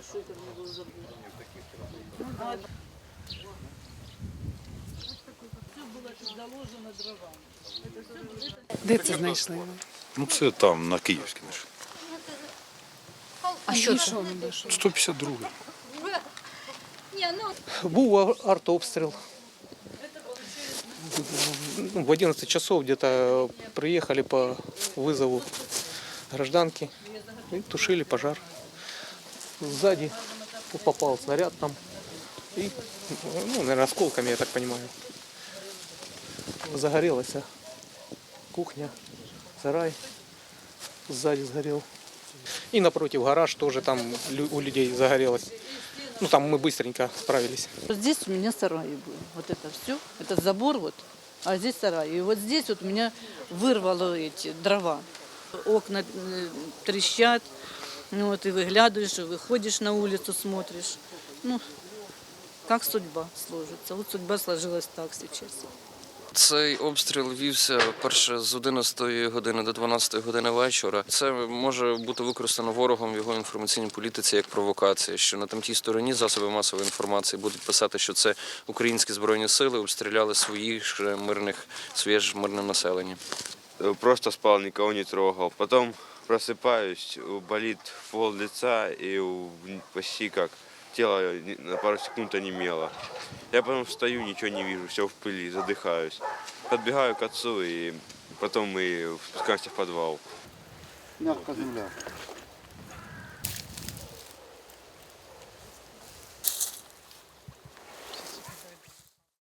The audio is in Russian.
шифер не был забыт. Все было тут заложено дровами. Это все было... Де це знайшли? Ну це там, на Київській. наш. А що це? буде? 152. Був а- артобстріл. Ну, В 11 часов где-то приехали по вызову гражданки и тушили пожар. Сзади попал снаряд там. И, ну, наверное, осколками, я так понимаю. Загорелась кухня, сарай сзади сгорел. И напротив гараж тоже там у людей загорелось. Ну, там мы быстренько справились. Здесь у меня сарай был. Вот это все. Это забор вот. А здесь сарай. И вот здесь вот меня вырвало эти дрова. Окна э, трещат. Ну, вот и выглядываешь, и выходишь на улицу, смотришь. Ну, как судьба сложится. Вот судьба сложилась так сейчас. Цей обстріл вівся перше з 11 години до 12 години вечора. Це може бути використано ворогом в його інформаційній політиці як провокація, що на тамтій стороні засоби масової інформації будуть писати, що це українські збройні сили обстріляли своїх ж мирних своє ж мирне населення. Э, Просто спал, никого не трогал. Потом просыпаюсь, болит пол лица и почти как тело на пару секунд онемело. Я потом встаю, ничего не вижу, все в пыли, задыхаюсь. Подбегаю к отцу и потом мы спускаемся в подвал. Мягкая земля.